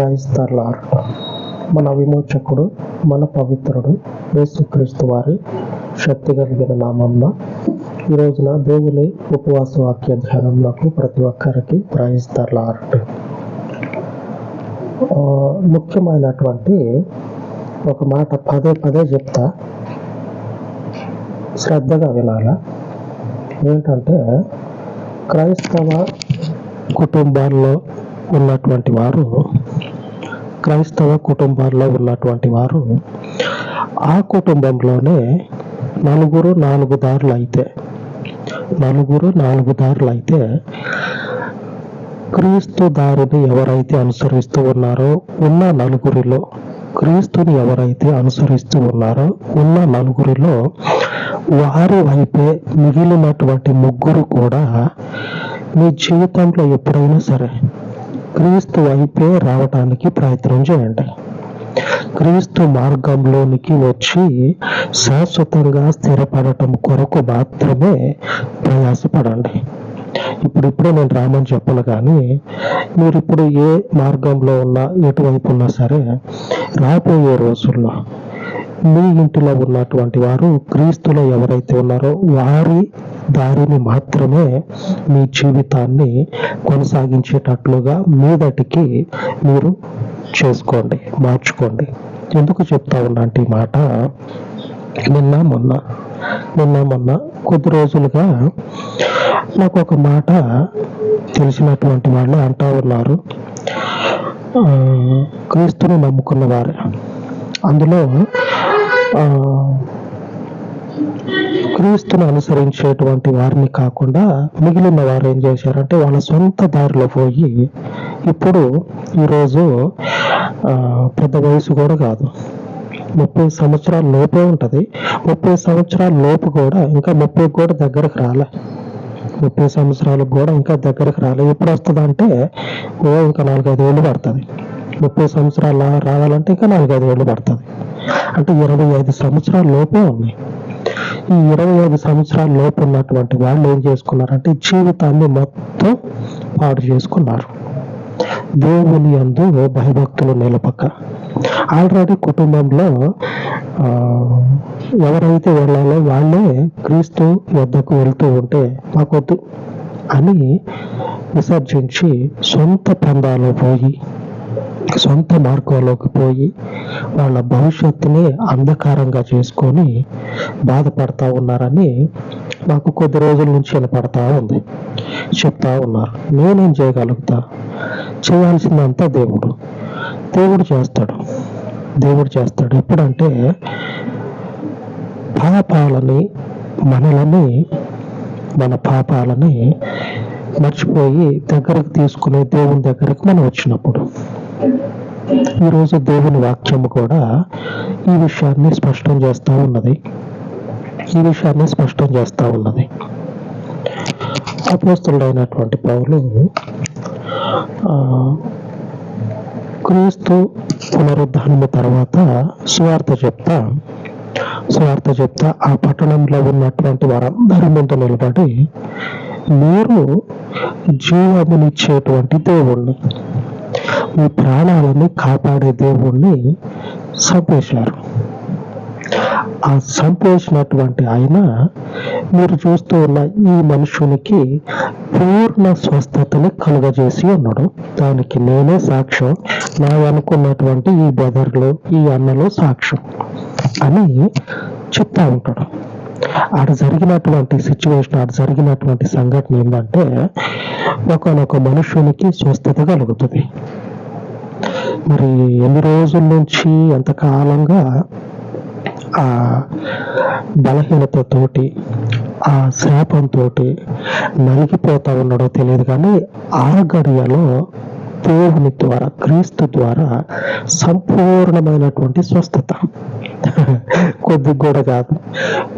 క్రైస్తలార్ మన విమోచకుడు మన పవిత్రుడు యేసుక్రీస్తు వారి శక్తి కలిగిన నామంన ఈ రోజున దేవుని ఉపవాస వాక్య ధ్యానంలోకి ప్రతి ఒక్కరికి క్రైస్తలార్ ముఖ్యమైనటువంటి ఒక మాట పదే పదే చెప్తా. శ్రద్ధగా వినాలా? ఏంటంటే క్రైస్తవ కుటుంబాల్లో ఉన్నటువంటి వారు క్రైస్తవ కుటుంబాల్లో ఉన్నటువంటి వారు ఆ కుటుంబంలోనే నలుగురు నాలుగు దారులు అయితే నలుగురు నాలుగు దారులు అయితే క్రీస్తు దారిని ఎవరైతే అనుసరిస్తూ ఉన్నారో ఉన్న నలుగురిలో క్రీస్తుని ఎవరైతే అనుసరిస్తూ ఉన్నారో ఉన్న నలుగురిలో వారి వైపే మిగిలినటువంటి ముగ్గురు కూడా మీ జీవితంలో ఎప్పుడైనా సరే క్రీస్తు వైపే రావటానికి ప్రయత్నం చేయండి. క్రీస్తు మార్గంలోనికి వచ్చి శాశ్వతంగా స్థిరపడటం కొరకు మాత్రమే ప్రయాసపడండి. ఇప్పుడు ఇప్పుడే నేను రామని చెప్పను కానీ మీరు ఇప్పుడు ఏ మార్గంలో ఉన్నా ఎటువైపు ఉన్నా సరే రాబోయే రోజుల్లో మీ ఇంటిలో ఉన్నటువంటి వారు క్రీస్తులో ఎవరైతే ఉన్నారో వారి దారిని మాత్రమే మీ జీవితాన్ని కొనసాగించేటట్లుగా మీదటికి మీరు చేసుకోండి మార్చుకోండి. ఎందుకు చెప్తా ఉన్నా అంటే ఈ మాట నిన్న మొన్న నిన్న మొన్న కొద్ది రోజులుగా నాకు ఒక మాట తెలిసినటువంటి వాళ్ళు అంటా ఉన్నారు. క్రీస్తుని నమ్ముకున్న వారు. అందులో క్రీస్తును అనుసరించేటువంటి వారిని కాకుండా మిగిలిన వారు ఏం చేశారంటే వాళ్ళ సొంత దారిలో పోయి ఇప్పుడు ఈరోజు పెద్ద వయసు కూడా కాదు. ముప్పై సంవత్సరాల లోపే ఉంటుంది. ముప్పై సంవత్సరాల లోపు కూడా ఇంకా ముప్పై కూడా దగ్గరకు రాలే. ముప్పై సంవత్సరాలకు కూడా ఇంకా దగ్గరకు రాలే. ఎప్పుడు వస్తుంది అంటే ఓ ఇంకా నాలుగైదు ఏళ్ళు పడుతుంది. ముప్పై సంవత్సరాలు రావాలంటే ఇంకా నాలుగైదు ఏళ్ళు పడుతుంది. అంటే ఇరవై ఐదు సంవత్సరాల లోపే ఉన్నాయి. ఈ ఇరవై ఐదు సంవత్సరాల లోపు ఉన్నటువంటి వాళ్ళు ఏం చేసుకున్నారంటే జీవితాన్ని మొత్తం పాడు చేసుకున్నారు. దేవుని అందు భయభక్తులు నిలపక. ఆల్రెడీ కుటుంబంలో ఆ, ఎవరైతే వెళ్ళాలో వాళ్ళే క్రీస్తు వద్దకు వెళ్తూ ఉంటే మాకొద్దు అని విసర్జించి సొంత పందాలో పోయి సొంత మార్గంలోకి పోయి వాళ్ళ భవిష్యత్తుని అంధకారంగా చేసుకొని బాధపడతా ఉన్నారని నాకు కొద్ది రోజుల నుంచి వినపడతా ఉంది. చెప్తా ఉన్నారు. నేనేం చేయగలుగుతా? చేయాల్సిందంతా దేవుడు. దేవుడు చేస్తాడు. దేవుడు చేస్తాడు. ఎప్పుడంటే పాపాలని మనలని మన పాపాలని మర్చిపోయి దగ్గరకు తీసుకునే దేవుని దగ్గరకు మనం వచ్చినప్పుడు. ఈరోజు దేవుని వాక్యం కూడా ఈ విషయాన్ని స్పష్టం చేస్తూ ఉన్నది. ఈ విషయాన్ని స్పష్టం చేస్తూ ఉన్నది. అపోస్తుడైనటువంటి పౌలు క్రీస్తు పునరుద్ధానము తర్వాత స్వార్థ చెప్తా స్వార్థ చెప్తా ఆ పట్టణంలో ఉన్నటువంటి వారందరి ముందు నిలబడి మీరు జీవమునిచ్చేటువంటి దేవుణ్ణి. మీ ప్రాణాలని కాపాడే దేవుణ్ణి చంపేశారు ఆ చంపేసినటువంటి ఆయన మీరు చూస్తూ ఉన్న ఈ మనుషునికి పూర్ణ స్వస్థతని కలుగజేసి ఉన్నాడు. దానికి నేనే సాక్ష్యం. నా అనుకున్నటువంటి ఈ బ్రదర్లు ఈ అన్నలో సాక్ష్యం అని చెప్తా ఉంటాడు. ఆడ జరిగినటువంటి సిచ్యువేషన్ ఆడ జరిగినటువంటి సంఘటన ఏంటంటే ఒకనొక మనుషునికి స్వస్థత కలుగుతుంది. మరి ఎన్ని రోజుల నుంచి ఎంతకాలంగా ఆ బలహీనతతోటి ఆ శాపంతో నలిగిపోతా ఉన్నాడో తెలియదు కానీ ఆ గడియలో దేవుని ద్వారా క్రీస్తు ద్వారా సంపూర్ణమైనటువంటి స్వస్థత. కొద్ది కూడా కాదు.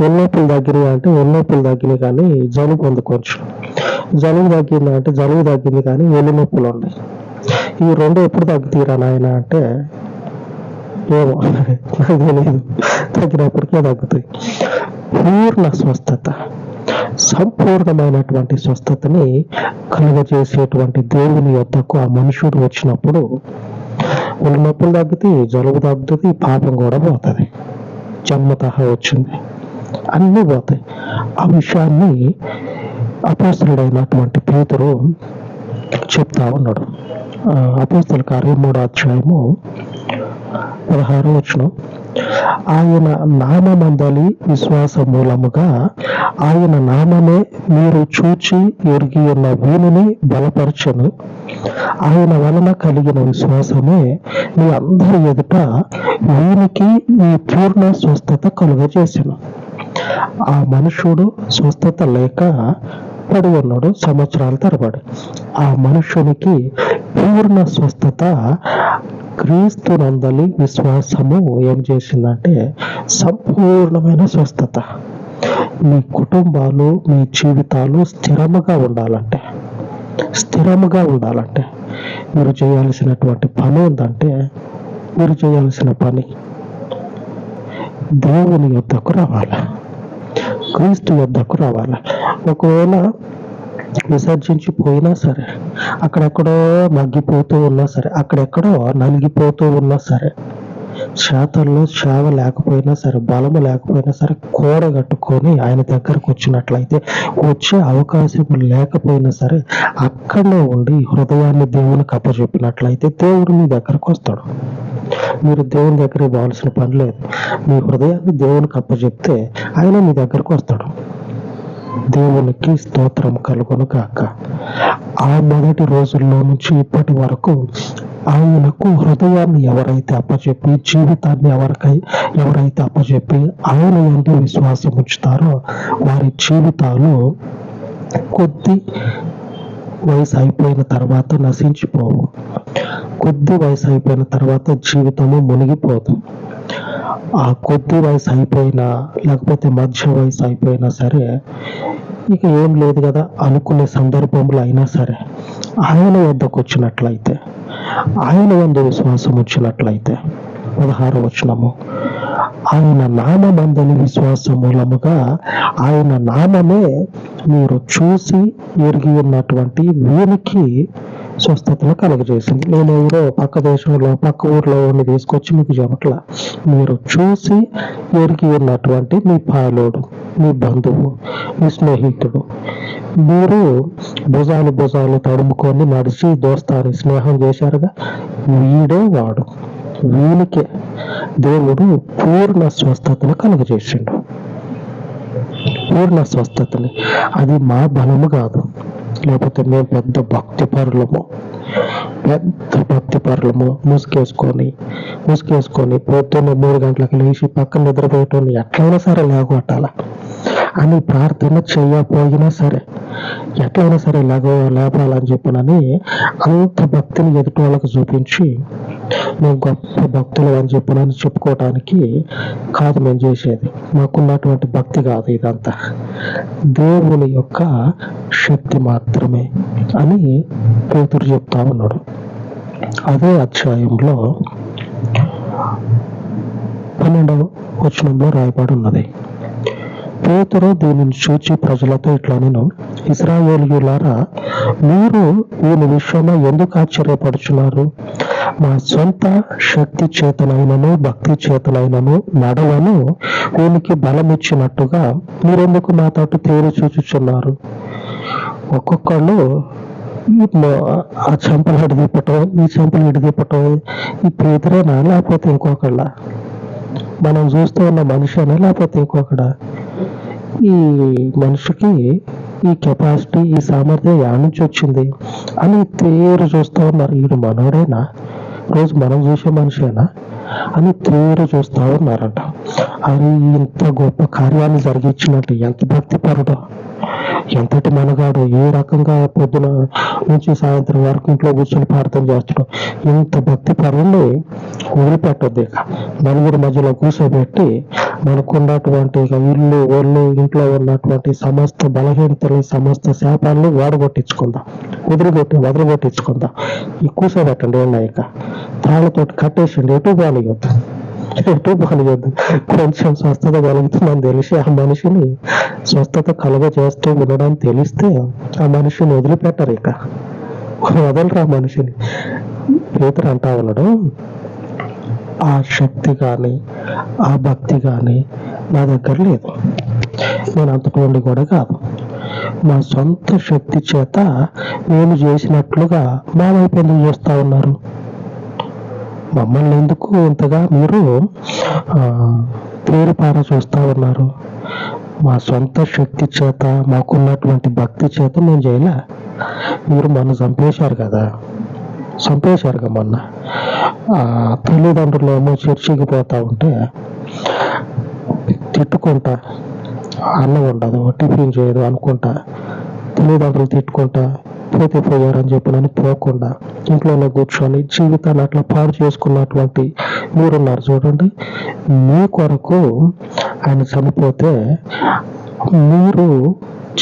ఒళ్ళొప్పులు తగ్గినాయి అంటే ఒళ్ళొప్పులు తగ్గినాయి కానీ జలుబు అందుకోవచ్చు జలుబు తగ్గింది అంటే జలుబు తగ్గింది కానీ ఒళ్ళు నొప్పులు ఉన్నాయి. ఈ రెండు ఎప్పుడు తగ్గుతీరా నాయన అంటే ఏమో. నాకు తెలియదు తగ్గినప్పటికే తగ్గుతాయి. పూర్ణ స్వస్థత. సంపూర్ణమైనటువంటి స్వస్థతని కలుగజేసేటువంటి దేవుని యొద్దకు ఆ మనుషుడు వచ్చినప్పుడు ఒళ్ళు నొప్పులు తగ్గుతాయి జలుబు తగ్గుతుంది పాపం కూడా పోతుంది. జన్మతహ వచ్చింది. అన్నీ పోతాయి. ఆ విషయాన్ని అపోస్తుడైనటువంటి పేతురు చెప్తా ఉన్నాడు. ఆ, అపోస్తుల కార్యం మూడో అధ్యాయము పదహారు వచ్చిన. ఆయన నామమందలి విశ్వాస మూలముగా ఆయన నామమే మీరు చూచి ఎరిగి ఉన్న వీనిని బలపరచను. ఆయన వలన కలిగిన విశ్వాసమే మీ అందరి ఎదుట వీనికి ఈ పూర్ణ స్వస్థత కలుగజేసను. ఆ మనుషుడు స్వస్థత లేక పడి ఉన్నాడు సంవత్సరాల తరబడి. ఆ మనుషునికి పూర్ణ స్వస్థత క్రీస్తు నందలి విశ్వాసము ఏం చేసిందంటే సంపూర్ణమైన స్వస్థత. మీ కుటుంబాలు మీ జీవితాలు స్థిరముగా ఉండాలంటే స్థిరముగా ఉండాలంటే మీరు చేయాల్సినటువంటి పని ఏంటంటే మీరు చేయాల్సిన పని దేవుని యొద్దకు రావాలి. క్రీస్తు యొద్దకు రావాలి. ఒకవేళ విసర్జించి పోయినా సరే అక్కడెక్కడో మగ్గిపోతూ ఉన్నా సరే అక్కడెక్కడో నలిగిపోతూ ఉన్నా సరే చేతల్లో చావ లేకపోయినా సరే బలము లేకపోయినా సరే కోడ కట్టుకొని ఆయన దగ్గరకు వచ్చినట్లయితే వచ్చే అవకాశం లేకపోయినా సరే అక్కడనే ఉండి హృదయాన్ని దేవునికి అప్పచెప్పినట్లయితే దేవుడు మీ దగ్గరకు వస్తాడు. మీరు దేవుని దగ్గర పోవాల్సిన పని లేదు. మీ హృదయాన్ని దేవునికి అప్పచెప్తే ఆయన మీ దగ్గరకు వస్తాడు. దేవునికి స్తోత్రం కలుగును కాక ఆ మొదటి రోజుల్లో నుంచి ఇప్పటి వరకు ఆయనకు హృదయాన్ని ఎవరైతే అప్పచెప్పి జీవితాన్ని ఎవరికై ఎవరైతే అప్పచెప్పి ఆయన ఎందు విశ్వాసం ఉంచుతారో వారి జీవితాలు కొద్ది వయసు అయిపోయిన తర్వాత నశించిపోవు. కొద్ది వయసు అయిపోయిన తర్వాత జీవితము మునిగిపోదు. ఆ కొద్ది వయసు అయిపోయినా లేకపోతే మధ్య వయసు అయిపోయినా సరే ఇక ఏం లేదు కదా అనుకునే సందర్భంలో అయినా సరే ఆయన వద్దకు వచ్చినట్లయితే ఆయన వంద విశ్వాసం వచ్చినట్లయితే పదహారు వచనము ఆయన నామందని విశ్వాస మూలముగా ఆయన నామమే మీరు చూసి ఎరిగి ఉన్నటువంటి వీనికి స్వస్థతను కలుగజేసింది. నేను ఎవరో పక్క దేశంలో పక్క ఊర్లో ఉండి తీసుకొచ్చి మీకు చెప్పట్ల మీరు చూసి ఎరిగి ఉన్నటువంటి మీ పాలోడు మీ బంధువు మీ స్నేహితుడు మీరు భుజాలు భుజాలు తడుముకొని నడిచి దోస్తాని స్నేహం చేశారుగా? వీడే వాడు. వీనికే దేవుడు పూర్ణ స్వస్థతను కలుగజేసిండు. పూర్ణ స్వస్థతని. అది మా బలము కాదు. లేకపోతే మేము పెద్ద భక్తి పరులము పెద్ద భక్తి పరులము ముసుకేసుకొని ముసుకేసుకొని పొద్దున్న మూడు గంటలకు లేచి పక్కన నిద్రపోయేటోని ఎట్లయినా సరే లేకొట్టాల అని ప్రార్థన చేయకపోయినా సరే ఎట్లయినా సరే ఇలాగో లేపాలని చెప్పనని అంత భక్తిని ఎదుటి వాళ్ళకు చూపించి మేము గొప్ప భక్తులు అని చెప్పనని చెప్పుకోవడానికి కాదు మేము చేసేది. మాకున్నటువంటి భక్తి కాదు ఇదంతా. దేవుని యొక్క శక్తి మాత్రమే అని పేతురు చెప్తా ఉన్నాడు. అదే అధ్యాయంలో పన్నెండవ వచనంలో రాయబడి ఉన్నది. పేతురు దీనిని చూచి ప్రజలతో ఇట్లా నేను ఇస్రాయేలీయులారా మీరు దీని విషయమై ఎందుకు ఆశ్చర్యపడుచున్నారు? మా సొంత శక్తి చేతనైనను భక్తి చేతనైనను నడవను వీనికి బలం ఇచ్చినట్టుగా మీరెందుకు మా తోటి తేరి చూచుచున్నారు? ఒక్కొక్కళ్ళు ఆ చెంపలు అడి ఈ చెంపలు ఇడి ఈ పేదరేనా లేకపోతే ఇంకొకళ్ళ? మనం చూస్తూ ఉన్న మనిషినా లేకపోతే ఇంకొకడా? ఈ మనిషికి ఈ కెపాసిటీ ఈ సామర్థ్యం యాడ్ నుంచి వచ్చింది అని తేరు చూస్తూ ఉన్నారు. ఈడు మనోడేనా? రోజు మనం చూసే మనిషేనా? అని తేరు చూస్తూ ఉన్నారంట. అది ఇంత గొప్ప కార్యాన్ని జరిగించినట్టు ఎంత భక్తి పరుడో ఎంతటి మనగాడు ఏ రకంగా పొద్దున నుంచి సాయంత్రం వరకు ఇంట్లో కూర్చొని ప్రార్థన చేస్తున్నాం ఇంత భక్తి పరుణ్ణి వదిలిపెట్టద్దు ఇక. నలుగురు మధ్యలో కూర్చోబెట్టి మనకున్నటువంటి ఇల్లు ఒళ్ళు ఇంట్లో ఉన్నటువంటి సమస్త బలహీనతలు సమస్త శాపాలను వాడగొట్టించుకుందాం. వదిలిగొట్టి వదిలిగొట్టించుకుందాం. ఈ కూర్చోబెట్టండి ఏమన్నా ఇక తాళ్ళతోటి కట్టేసిండి ఎటు బాగాలి ఎటు బాలియొద్దు కొంచెం స్వస్థత కలుగుతుందని తెలిసి ఆ మనిషిని స్వస్థత కలుగ చేస్తూ ఉండడం తెలిస్తే ఆ మనిషిని వదిలిపెట్టరు ఇక. వదలరు ఆ మనిషిని. పేతురు అంటా ఉన్నాడు ఆ శక్తి కానీ ఆ భక్తి కానీ నా దగ్గర లేదు. నేను అంతకుముందు కూడా కాదు. మా సొంత శక్తి చేత నేను చేసినట్లుగా మా వైపు ఎందుకు చేస్తా ఉన్నారు? మమ్మల్ని ఎందుకు ఇంతగా మీరు ఆ, తేరిపార చూస్తా ఉన్నారు? మా సొంత శక్తి చేత మాకున్నటువంటి భక్తి చేత మేము చేయలే. మీరు మొన్న చంపేశారు కదా. చంపేశారుగా మొన్న. తల్లిదండ్రులు ఏమో చర్చికి పోతా ఉంటే తిట్టుకుంటా అన్నం ఉండదు టిఫిన్ చేయదు అనుకుంటా తల్లిదండ్రులు తిట్టుకుంటా పోతే పోయారని చెప్పి నన్ను పోకుండా ఇంట్లోనే కూర్చొని జీవితాన్ని అట్లా పాడు చేసుకున్నటువంటి మీరున్నారు చూడండి. మీ కొరకు ఆయన చనిపోతే మీరు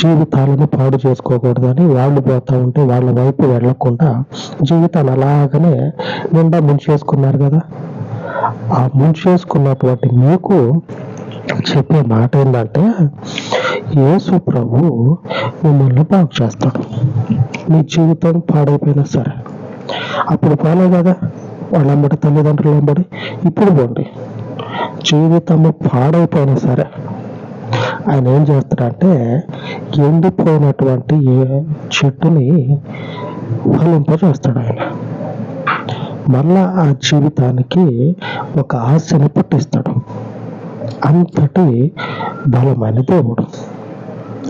జీవితాలను పాడు చేసుకోకూడదని వాళ్ళు పోతా ఉంటే వాళ్ళ వైపు వెళ్ళకుండా జీవితాన్ని అలాగనే నిండా ముంచేసుకున్నారు కదా. ఆ ముంచేసుకున్నటువంటి మీకు చెప్పే మాట ఏంటంటే యేసు ప్రభు మిమ్మల్ని బాగు చేస్తాడు. నీ జీవితం పాడైపోయినా సరే. అప్పుడు పోలే కదా వాళ్ళంబడి తల్లిదండ్రులు వెంబడి ఇప్పుడు పోండి. జీవితము పాడైపోయినా సరే. ఆయన ఏం చేస్తాడంటే ఎండిపోయినటువంటి చెట్టుని ఫలింపజేస్తాడు ఆయన. మళ్ళా ఆ జీవితానికి ఒక ఆశని పుట్టిస్తాడు. అంతటి బలమైన దేవుడు.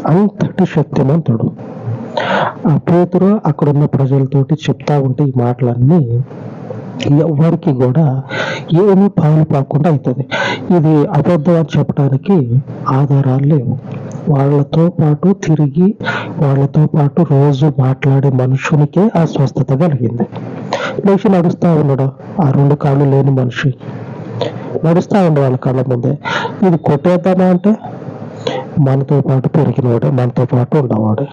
అంతటి శక్తిమంతుడు. ఆ పేతురు అక్కడున్న ప్రజలతోటి చెప్తా ఉంటే ఈ మాటలన్నీ ఎవరికి కూడా ఏమీ పాలు పాకుండా అవుతుంది ఇది అబద్ధం అని చెప్పడానికి ఆధారాలు లేవు. వాళ్ళతో పాటు తిరిగి వాళ్ళతో పాటు రోజు మాట్లాడే మనుషునికే ఆ స్వస్థత కలిగింది. లేచి నడుస్తా ఉన్నాడు ఆ రెండు కాళ్ళు లేని మనిషి. నడుస్తా ఉండే వాళ్ళ కళ్ళ ముందే. ఇది కొట్టేద్దామా అంటే మనతో పాటు పెరిగినవాడే మనతో పాటు ఉండేవాడే.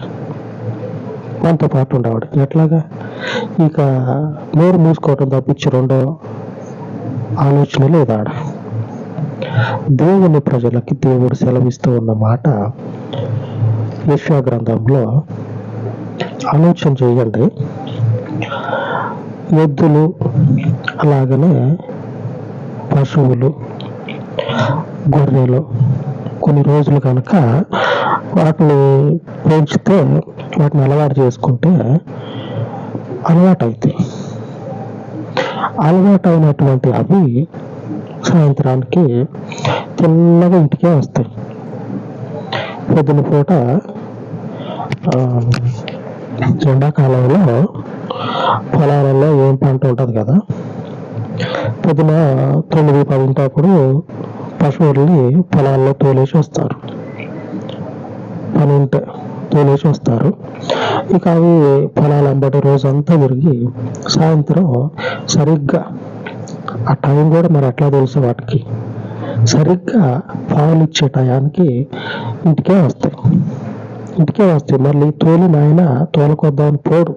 మనతో పాటు ఉండేవాడు. ఎట్లాగా? ఇక నోరు మూసుకోవటం తప్పించి రెండో ఆలోచన లేదు ఆడ. దేవుని ప్రజలకి దేవుడు సెలవిస్తూ ఉన్న మాట యెషయా గ్రంథంలో ఆలోచన చేయండి. ఎద్దులు అలాగనే పశువులు గొర్రెలు కొన్ని రోజులు కనుక వాటిని పెంచితే వాటిని అలవాటు చేసుకుంటే అలవాటు అవుతాయి అలవాటు అయినటువంటి అవి సాయంత్రానికి తిన్నగా ఇంటికే వస్తాయి. పొద్దున పూట ఎండాకాలంలో పొలాలలో ఏం పంట ఉంటుంది కదా పొద్దున తొమ్మిది పదింటప్పుడు పశువుల్ని పొలాల్లో తోలేసి వస్తారు. పని ఉంటే తోలేసి వస్తారు ఇక అవి పొలాలంబటి రోజంతా తిరిగి సాయంత్రం సరిగ్గా ఆ టైం కూడా మరి ఎట్లా తెలుసు వాటికి. సరిగ్గా పాలు ఇచ్చే టయానికి ఇంటికే వస్తాయి. ఇంటికే వస్తాయి. మళ్ళీ తోలి నాయన తోలకొద్దామని పోడు.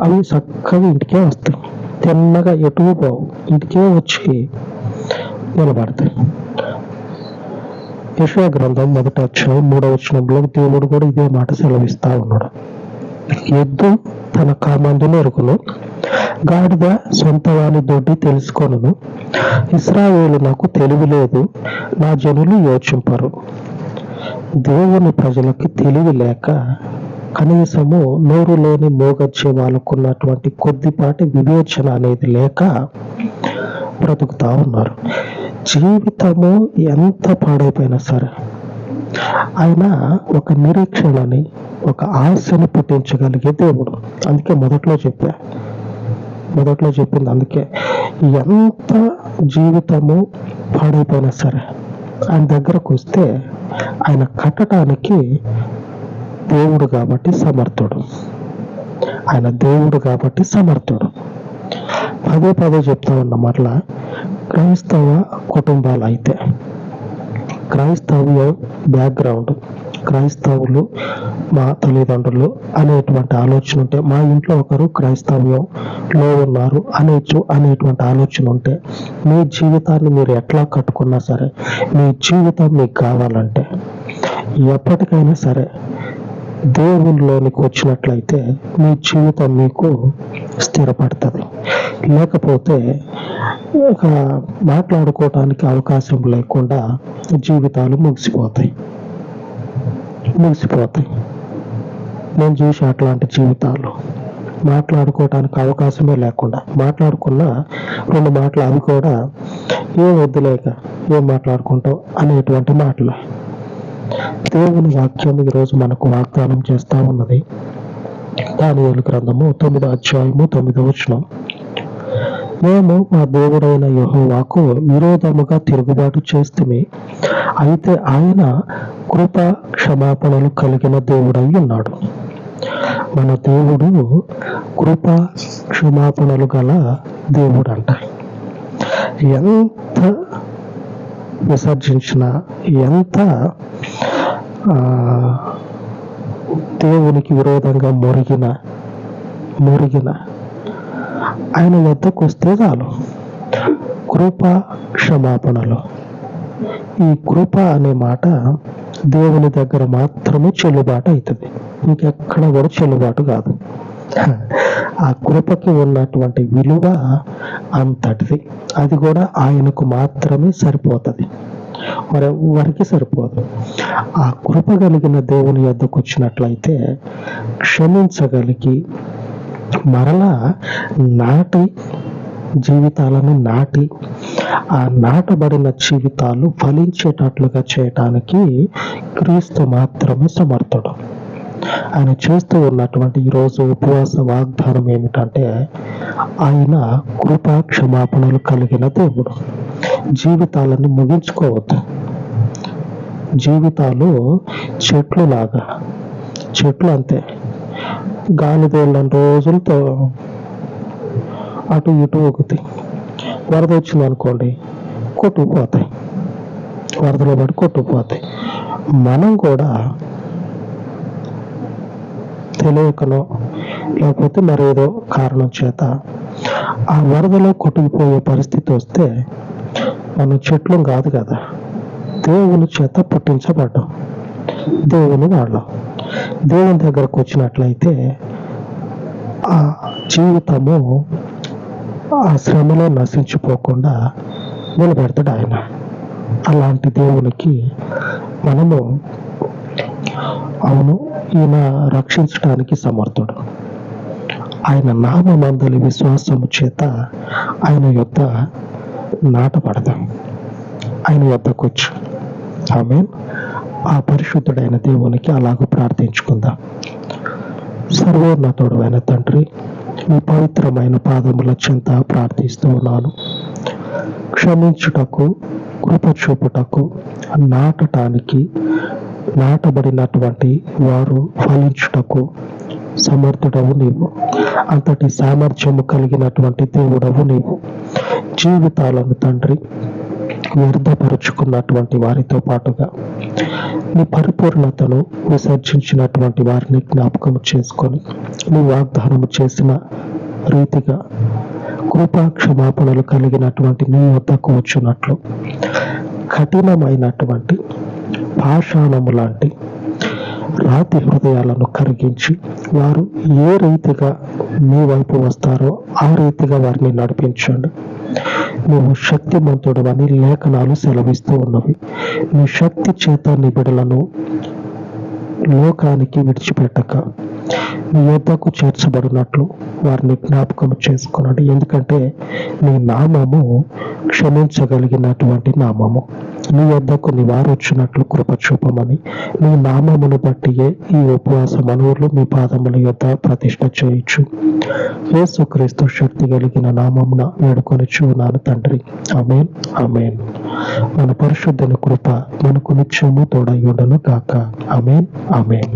అవి చక్కగా ఇంటికే వస్తాయి. తిన్నగా ఎటు పోవు? ఇంటికే వచ్చి నిలబడతాయి. యశా గ్రంథం మొదట అధ్యాయం మూడవ వచనంలో దేవుడు కూడా ఇదే మాట సెలవిస్తా ఉన్నాడు. ఎద్దు తన కామందును ఎరుకును గాడిద సొంత వాని దొడ్డి తెలుసుకొనును. ఇస్రాయేలు నాకు తెలివి లేదు నా జనులు యోచింపరు. దేవుని ప్రజలకి తెలివి లేక కనీసము నోరు లేని మోగచ్చే వాళ్ళకున్నటువంటి కొద్దిపాటి వివేచన అనేది లేక బ్రతుకుతా ఉన్నారు. జీవితము ఎంత పాడైపోయినా సరే ఆయన ఒక నిరీక్షణని ఒక ఆశని పుట్టించగలిగే దేవుడు. అందుకే మొదట్లో చెప్పా. మొదట్లో చెప్పింది అందుకే. ఎంత జీవితము పాడైపోయినా సరే ఆయన దగ్గరకు వస్తే ఆయన కట్టడానికి దేవుడు కాబట్టి సమర్థుడు. ఆయన దేవుడు కాబట్టి సమర్థుడు. పదే పదే చెప్తా ఉన్న మరలా క్రైస్తవ కుటుంబాలు అయితే క్రైస్తవ బ్యాక్గ్రౌండ్ క్రైస్తవులు మా తల్లిదండ్రులు అనేటువంటి ఆలోచన ఉంటే మా ఇంట్లో ఒకరు క్రైస్తవ్యంలో ఉన్నారు అనేచ్చు అనేటువంటి ఆలోచన ఉంటే మీ జీవితాన్ని మీరు ఎట్లా కట్టుకున్నా సరే మీ జీవితం మీకు కావాలంటే ఎప్పటికైనా సరే దేవునిలోనికి వచ్చినట్లయితే మీ జీవితం మీకు స్థిరపడుతుంది. లేకపోతే ఇక మాట్లాడుకోవటానికి అవకాశం లేకుండా జీవితాలు ముగిసిపోతాయి. ముగిసిపోతాయి. నేను చూసి అట్లాంటి జీవితాలు మాట్లాడుకోవటానికి అవకాశమే లేకుండా మాట్లాడుకున్న రెండు మాటలు అవి కూడా ఏం వద్దులేక ఏం మాట్లాడుకుంటావు? అనేటువంటి మాటలు. దేవుని వాక్యం ఈరోజు మనకు వాగ్దానం చేస్తా ఉన్నది. దానియలు గ్రంథము తొమ్మిదో అధ్యాయము తొమ్మిదో వచనం. మేము మా దేవుడైన యహోవాకు విరోధముగా తిరుగుబాటు చేస్తుమి అయితే ఆయన కృప క్షమాపణలు కలిగిన దేవుడై ఉన్నాడు. మన దేవుడు కృప క్షమాపణలు గల దేవుడు అంట ఎంత విసర్జించిన ఎంత ఆ, దేవునికి విరోధంగా మురిగిన మురిగిన ఆయన వద్దకు వస్తే చాలు కృప క్షమాపణలు. ఈ కృప అనే మాట దేవుని దగ్గర మాత్రమే చెల్లుబాటు అవుతుంది. ఇంకెక్కడ కూడా చెల్లుబాటు కాదు. ఆ కృపకి ఉన్నటువంటి విలువ అంతటిది. అది కూడా ఆయనకు మాత్రమే సరిపోతుంది. మరి సరిపోదు? ఆ కృప కలిగిన దేవుని యొద్దకు వచ్చినట్లయితే క్షమించగలిగి మరలా నాటి జీవితాలను నాటి ఆ నాటబడిన జీవితాలు ఫలించేటట్లుగా చేయటానికి క్రీస్తు మాత్రమే సమర్థుడు. ఆయన చేస్తూ ఉన్నటువంటి ఈరోజు ఉపవాస వాగ్దానం ఏమిటంటే ఆయన కృపా క్షమాపణలు కలిగిన దేవుడు. జీవితాలను ముగించుకోవద్దు. జీవితాలు చెట్లు లాగా చెట్లు అంతే. గాలి తోలిన రోజులతో అటు ఇటు ఊగుతాయి. వరద వచ్చింది అనుకోండి కొట్టుకుపోతాయి. వరదలో పడి కొట్టుకుపోతాయి. మనం కూడా తెలియకనో. లేకపోతే మరేదో కారణం చేత. ఆ వరదలో కొట్టుకుపోయే పరిస్థితి వస్తే మనం చెట్లు కాదు కదా. దేవుని చేత పుట్టించబడ్డం. దేవుని వాళ్ళం. దేవుని దగ్గరకు వచ్చినట్లయితే ఆ జీవితము ఆ శ్రమలో నశించిపోకుండా నిలబెడతాడు ఆయన. అలాంటి దేవునికి మనము అవును ఈయన రక్షించడానికి సమర్థుడు. ఆయన నామందలి విశ్వాసము చేత ఆయన యొద్ద నాటపడదాం ఆయన యొద్దకు వచ్చు ఆమె ఆ పరిశుద్ధుడైన దేవునికి అలాగ ప్రార్థించుకుందాం. సర్వోన్నతుడు అయిన తండ్రి మీ పవిత్రమైన పాదముల చెంత ప్రార్థిస్తూ ఉన్నాను. క్షమించుటకు కృప చూపుటకు నాటటానికి నాటబడినటువంటి వారు ఫలించుటకు సమర్థుడవు నీవు. అంతటి సామర్థ్యము కలిగినటువంటి దేవుడవు నీవు. జీవితాలను తండ్రి వ్యర్థపరుచుకున్నటువంటి వారితో పాటుగా నీ పరిపూర్ణతను విసర్జించినటువంటి వారిని జ్ఞాపకం చేసుకొని నీ వాగ్దానము చేసిన రీతిగా కృపా క్షమాపణలు కలిగినటువంటి నీ వద్దకు వచ్చినట్లు కఠినమైనటువంటి పాషాణము లాంటి రాతి హృదయాలను కరిగించి వారు ఏ రీతిగా మీ వైపు వస్తారో ఆ రీతిగా వారిని నడిపించండి. నువ్వు శక్తిమంతుడవని లేఖనాలు సెలవిస్తూ ఉన్నవి. నీ శక్తి చేత నిబిడలను లోకానికి విడిచిపెట్టక. యోధకు చేర్చబడినట్లు వారిని జ్ఞాపకం చేసుకున్నాడు ఎందుకంటే నీ నామము క్షమించగలిగినటువంటి నామము. నీ వద్దకు నీ వారు వచ్చినట్లు కృప చూపమని నీ నామమును బట్టియే ఈ ఉపవాస మనవులు మీ పాదముల యొక్క ప్రతిష్ట చేయొచ్చు యేసుక్రీస్తు శక్తి కలిగిన నామమున వేడుకొని చూనాను తండ్రి. అమేన్ అమేన్ మన పరిశుద్ధుని కృప మనకు నిత్యము తోడయ్యుండను కాక అమేన్ అమేన్